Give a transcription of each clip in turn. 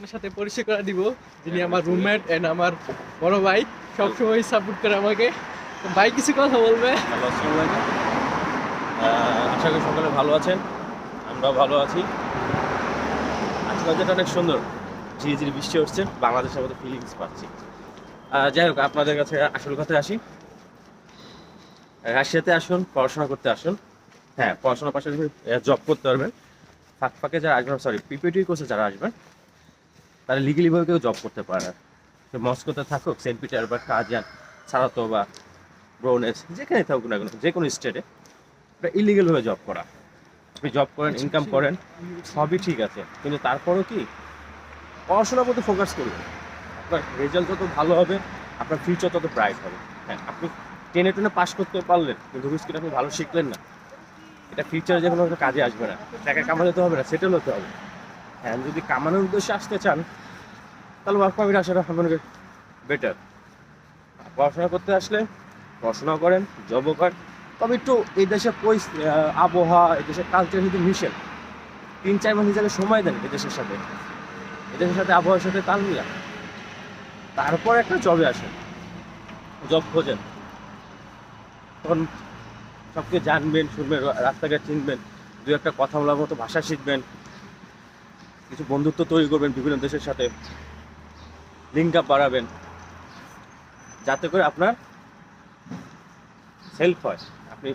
একজনের সাথে পরিচয় করে দিব, যিনি আমার রুমমেট এন্ড আমার বড় ভাই, সবসময় সাপোর্ট করে আমাকে। ভাই, কিছু কথা বলবে? আশা করি সকলে ভালো আছেন, আমরাও ভালো আছি। আজকে অনেক সুন্দর। ধীরে ধীরে বৃষ্টি হচ্ছে, বাংলাদেশের মতো ফিলিংস পাচ্ছি। যাই হোক, আপনাদের কাছে আসল কথায় আসি। রাশিয়াতে আসুন, পড়াশোনা করতে আসুন। হ্যাঁ পড়াশোনার পাশাপাশি জব করতে পারবেন। ফাঁক ফাঁকে যারা আসবেন সরি পিপিটি কোর্সে যারা আসবেন তারা লিগেলিভাবে কেউ জব করতে পারে না। সে মস্কোতে থাকুক সেন্ট পিটার বা কাজান সারাতো বা ব্রোনেস যেখানে থাকুক না কেন যে কোনো স্টেটে এটা ইলিগেলভাবে জব করা। আপনি জব করেন ইনকাম করেন সবই ঠিক আছে। কিন্তু তারপরও কি? পড়াশোনার প্রতি ফোকাস করবেন আপনার রেজাল্ট যত ভালো হবে আপনার ফিউচার তত ব্রাইট হবে। হ্যাঁ আপনি টেনে টেনে পাস করতে পারলেন কিন্তু হুইস্কিটা আপনি ভালো শিখলেন না। এটা ফিউচারে যে কোনো কাজে আসবে না। টাকা কামাতে হবে না সেটেল হতে হবে। হ্যাঁ যদি কামানোর উদ্দেশ্যে আসতে চান, তাহলে ওয়ার্ক পারমিট আসাটা আপনাকে বেটার পড়াশোনা করতে আসলে, পড়াশোনা করেন জবও করেন, তবে একটু এই দেশের পরিস্থিতি আবহাওয়া, এই দেশের কালচার যদি মিশেন তিন, চার মাস হিসাবে সময় দেন এই দেশের সাথে। এই দেশের সাথে আবহাওয়ার সাথে তাল মিলা তারপর একটা জবে আসেন জব খোঁজেন। তখন সব কিছু জানবেন, শুনবেন, রাস্তাঘাট চিনবেন, দু একটা কথা বলার মতো ভাষা শিখবেন। কিছু বন্ধুত্ব তৈরি করবেন বিভিন্ন দেশের সাথে। লিঙ্ক আপ বাড়াবেন। যাতে করে আপনার হেল্প হয়। আপনি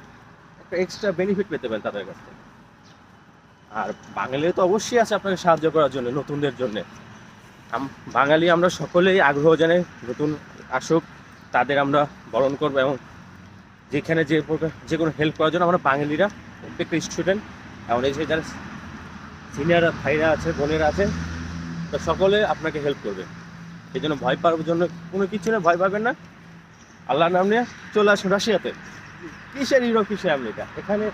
একটা এক্সট্রা বেনিফিট পেতে পারেন তাদের কাছ থেকে। আর বাঙালি তো অবশ্যই আছে আপনাকে সাহায্য করার জন্য, নতুনদের জন্য। বাঙালি আমরা সকলেই আগ্রহ জানাই নতুন আসুক, তাদের আমরা বরণ করব এবং যেখানে যে প্রকার যে কোনো হেল্প করার জন্য আমরা বাঙালিরা প্রত্যেকটা স্টুডেন্ট এবং এই যারা সিনিয়ররা ভাইরা আছে, বোনেরা আছে, তো সকলে আপনাকে হেল্প করবে। এই জন্য ভয় পাওয়ার জন্য কোনো কিছু না, ভয় পাবেন না। আল্লাহর নাম নিয়ে চলে আসুন রাশিয়াতে। কিসের ইউরোপ কিসের আমেরিকা? এখানে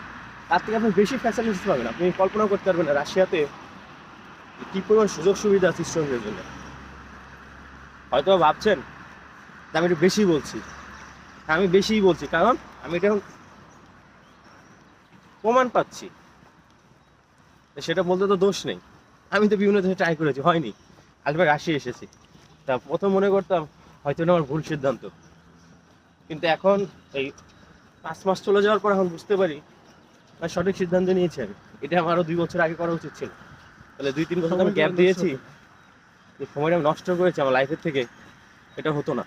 তার থেকে আপনি বেশি ফ্যাসিলিটিস পাবেন। আপনি কল্পনা করতে পারবেন না রাশিয়াতে কি পরিমাণ সুযোগ সুবিধা আছে স্টুডেন্টের জন্য। হয়তো ভাবছেন আমি একটু বেশি বলছি। আমি বেশিই বলছি, কারণ আমি এটা প্রমাণ পাচ্ছি। সেটা বলতে তো দোষ নেই। আমি তো বিভিন্ন দেশে ট্রাই করেছি হয়নি। আলবার রাশিয়া এসেছি। তা প্রথম মনে করতাম হয়তো এটা আমার ভুল সিদ্ধান্ত। কিন্তু এখন এই পাঁচ মাস চলে যাওয়ার পর এখন বুঝতে পারি না সঠিক সিদ্ধান্ত নিয়েছি আমি। এটা আমার আরও দুই বছর আগে করা উচিত ছিল। তাহলে দুই তিন বছর আমি গ্যাপ দিয়েছি। যে সময়টা আমি নষ্ট করেছি আমার লাইফের থেকে এটা হতো না।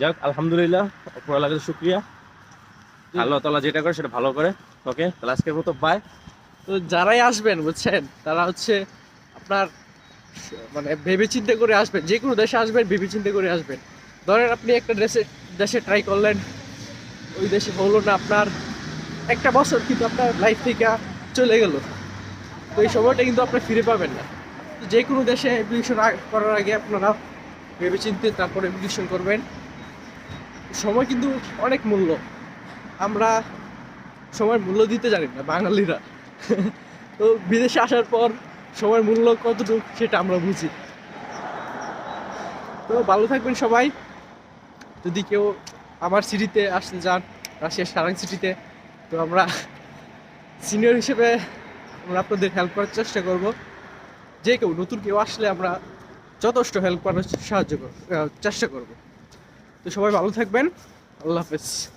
যাক আলহামদুলিল্লাহ অপর আল্লাহ শুক্রিয়া আল্লাহ তালা যেটা করে সেটা ভালো করে। ওকে তাহলে আজকের মতো বাই তো যারাই আসবেন, বুঝছেন? তারা হচ্ছে আপনার মানে ভেবে চিন্তে করে আসবেন। যে কোনো দেশে আসবেন ভেবে চিন্তে করে আসবেন। ধরেন আপনি একটা দেশে দেশে ট্রাই করলেন, ওই দেশে হলো না আপনার, একটা বছর কিন্তু আপনার লাইফ থেকে চলে গেল। তো এই সময়টা কিন্তু আপনি ফিরে পাবেন না। তো যে কোনো দেশে অ্যাপ্লিকেশন করার আগে আপনারা ভেবে চিন্তে তারপর অ্যাপ্লিকেশন করবেন। সময় কিন্তু অনেক মূল্য। আমরা সময়ের মূল্য দিতে জানি না, বাঙালিরা। তো বিদেশে আসার পর সময়ের মূল্য কতটুকু সেটা আমরা বুঝি। তো ভালো থাকবেন সবাই। যদি কেউ আমার সিটিতে আসতে যান, রাশিয়ার সারাং সিটিতে, তো আমরা সিনিয়র হিসেবে আমরা আপনাদের হেল্প করার চেষ্টা করব। যে কেউ, নতুন কেউ আসলে আমরা যথেষ্ট হেল্প করার সাহায্য চেষ্টা করব। তো সবাই ভালো থাকবেন। আল্লাহ হাফেজ।